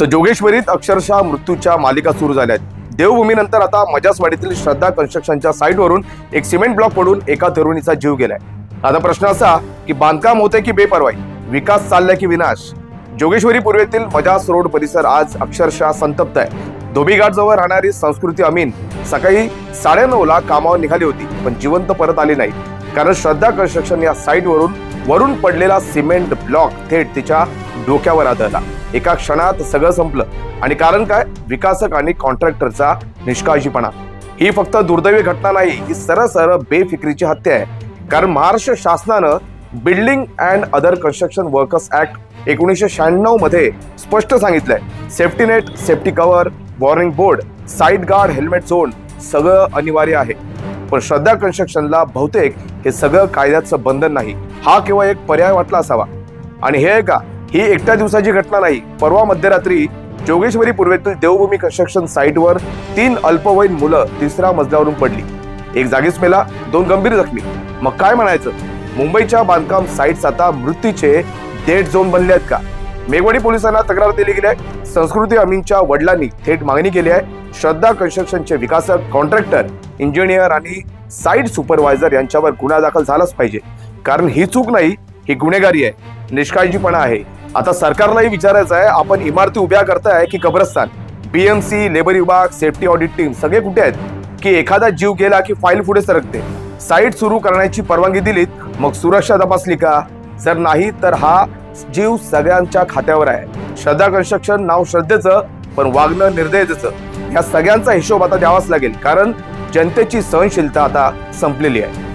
तर जोगेश्वरीत अक्षरशः मृत्यूच्या मालिका सुरू झाल्या आहेत देवभूमीनंतर आता मजासवाडीतील श्रद्धा कन्स्ट्रक्शनच्या साईटवरून एक सिमेंट ब्लॉक पडून एका तरुणीचा जीव गेलाय. आता प्रश्न असा की बांधकाम होते की बेपरवाई? विकास चाललाय की विनाश? जोगेश्वरी पूर्वेतील मजास रोड परिसर आज अक्षरशः संतप्त आहे. धोबीघाट जवळ राहणारी संस्कृती अमीन सकाळी साडेनऊला कामावर निघाली होती पण जिवंत परत आली नाही. कारण श्रद्धा कन्स्ट्रक्शन या साईटवरून वरून पडलेला सिमेंट ब्लॉक थेट तिच्या डोक्यावर आदळला. एका क्षणात सगळं संपलं. आणि कारण काय? विकासक आणि कॉन्ट्रॅक्टरचा निष्काळजीपणा. ही फक्त दुर्दैवी घटना नाही ही सरळ सरळ बेफिक्रीची हत्या आहे. कारण महाराष्ट्र शासनानं building and other construction workers act एकोणीसशे शहाण्णवमध्ये स्पष्ट सांगितलंय. Safety net safety cover warning board side guard helmet zone सगळं अनिवार्य आहे. पण श्रद्धा कन्स्ट्रक्शनला बहुतेक हे सगळं कायद्याचं बंधन नाही. हा केवळ एक पर्याय वाटला असावा. आणि हे आहे का ही एकट्या दिवसाची घटना नाही. परवा मध्यरात्री जोगेश्वरी पूर्वेतील देवभूमी कन्स्ट्रक्शन साईटवर तीन अल्पवयीन मुलं तिसऱ्या मजल्यावरून पडली. एक जागीच मेला दोन गंभीर जखमी. मग काय म्हणायचं? मुंबईच्या बांधकाम साईट्स आता मृत्यूचे डेड झोन बनले आहेत का? मेघवाडी पोलिसांना तक्रार दिली गेली आहे. संस्कृती अमीनच्या वडिलांनी थेट मागणी केली आहे. श्रद्धा कन्स्ट्रक्शनचे विकासक कॉन्ट्रॅक्टर इंजिनियर आणि साईट सुपरवायझर यांच्यावर गुन्हा दाखल झालाच पाहिजे. कारण ही चूक नाही ही गुन्हेगारी आहे. निष्काळजीपणा आहे. आता सरकारलाही विचारायचं आहे आपण इमारती उभ्या करताय की कब्रस्तान? बीएमसी लेबर विभाग सेफ्टी ऑडिट टीम सगळे कुठे आहेत? की एखादा जीव गेला की फाईल पुढे सरकते? साईट सुरू करण्याची परवानगी दिलीत मग सुरक्षा तपासली का? जर नाही तर हा जीव सगळ्यांच्या खात्यावर आहे. श्रद्धा कन्स्ट्रक्शन नाव श्रद्धेचं पण वागणं निर्दयतेचं. या सगळ्यांचा हिशोब आता द्यावाच लागेल कारण जनतेची सहनशीलता आता संपलेली आहे.